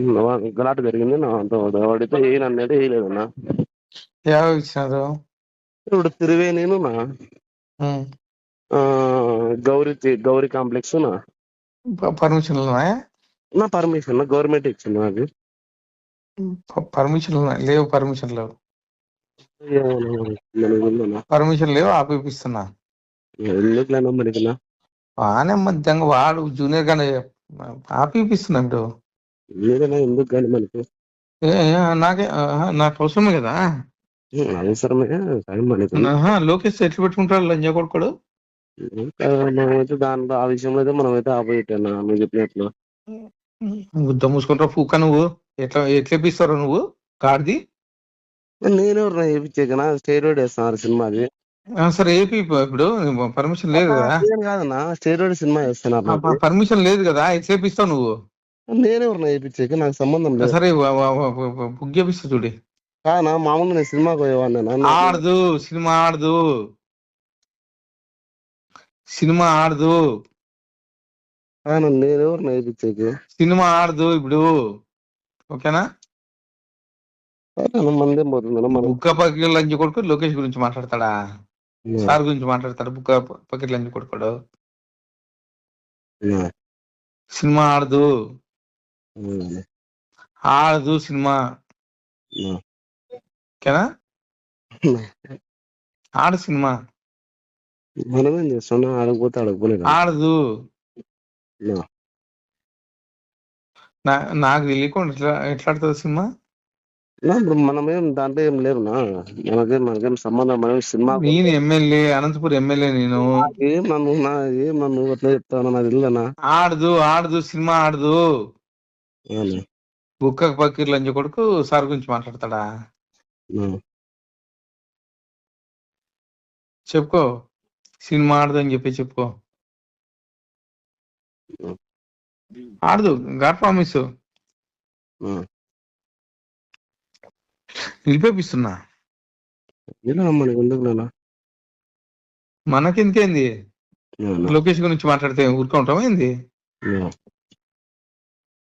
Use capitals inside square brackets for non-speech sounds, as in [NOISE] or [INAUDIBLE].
గలాట జరిగింది. నా వాడు వాడితే ఏయను అన్నాడు వేయలేదు నా యాభై ఇచ్చినారు? ఇప్పుడు త్రివేణిను నా. ఉమ్. ఆ, గౌరీ గౌరీ కాంప్లెక్స్ నా. ప- పర్మిషన్లు ఉన్నాయా నా పర్మిషన్ గవర్నమెంట్ ఇచ్చింది నాకు ప- పర్మిషన్లు ఉన్నాయి లేవు పర్మిషన్ లేవు. పర్మిషన్ లేవు ఆపిపిస్తున్నా. ఎందుకులేనా మనకి నా? బాగానే మధ్యంగా వాడు జూనియర్ గానే ఆపిపిస్తున్నా ఇప్పుడు. ఏదైనా ఎందుకు కానీ మనకి? నాకే నాకు అవసరమే కదా? అవసరమే కానీ మనకి లోకేష్ ఎట్లు పెట్టుకుంటాడు లంజా కొడుకోడు? మనమైతే దాంట్లో ఆ విషయంలో అయితే మనమైతే ఆపోజిట్ అన్న నువ్వు చెప్పినట్లు. గుద్ద మూసుకుంటావు పూక నువ్వు? ఎట్లా ఎట్లా ఇప్పిస్తావు నువ్వు? కార్ది? నేనెవరు చేయించాకనా స్టేరోయిడ్ వేస్తున్నారు సినిమాది. సరే ఏపీ ఇప్పుడు పర్మిషన్ లేదు కదా? నేను కాదన్నా స్టేరోయిడ్ సినిమా వేస్తున్నారు. పర్మిషన్ లేదు కదా ఎట్లా ఇప్పిస్తావు నువ్వు? నేనెవరు చేయించాక నాకు సంబంధం లేదు. సరే బుక్ చేపిస్తా చూడి. కానా మామూలుగా నేను సినిమాకి పోయేవాడిని ఆడదు సినిమా ఆడదు. సినిమా ఆడదు. కానా నేనెవరు నేర్పించాక సినిమా ఆడదు ఇప్పుడు. ఓకేనా? మందేం బుక్క పక్కకి లంచ్ కొడుకు లోకేష్ గురించి మాట్లాడతాడా? సార్ గురించి మాట్లాడతాడు? బుక్క పక్కకి లంచ్ కొడుకోడు? సినిమా ఆడదు. ఆడదు సినిమా. ఓకేనా? [LAUGHS] ఆడు సినిమా. మనమేం చేస్తున్నా ఆడకపోతే ఆడకపోలేదు ఆడదు నా నాకు తెలియకుండా ఎట్లా ఎట్లా ఆడుతుంది సినిమా? ఇప్పుడు మనమేం దాంట్లో ఏం లేవునా మనకేం మనకేం సంబంధం? మనం సినిమా నేను ఎమ్మెల్యే అనంతపురం ఎమ్మెల్యే నేను. ఏం నన్ను నా ఏం నన్ను అట్లా చెప్తాను నాకు తెలియదనా ఆడదు ఆడదు సినిమా ఆడదు. బుక్క పక్కకి లంచ్ కొడుకు సార్ గురించి మాట్లాడతాడా. చెప్పుకో. సినిమా ఆడదు అని చెప్పి చెప్పుకో. ఆడదు. God promise. నిలిపేపిస్తున్నా. మనకి ఎందుకు? లోకేష్ గురించి మాట్లాడితే ఊరుకుంటామా ఏంది.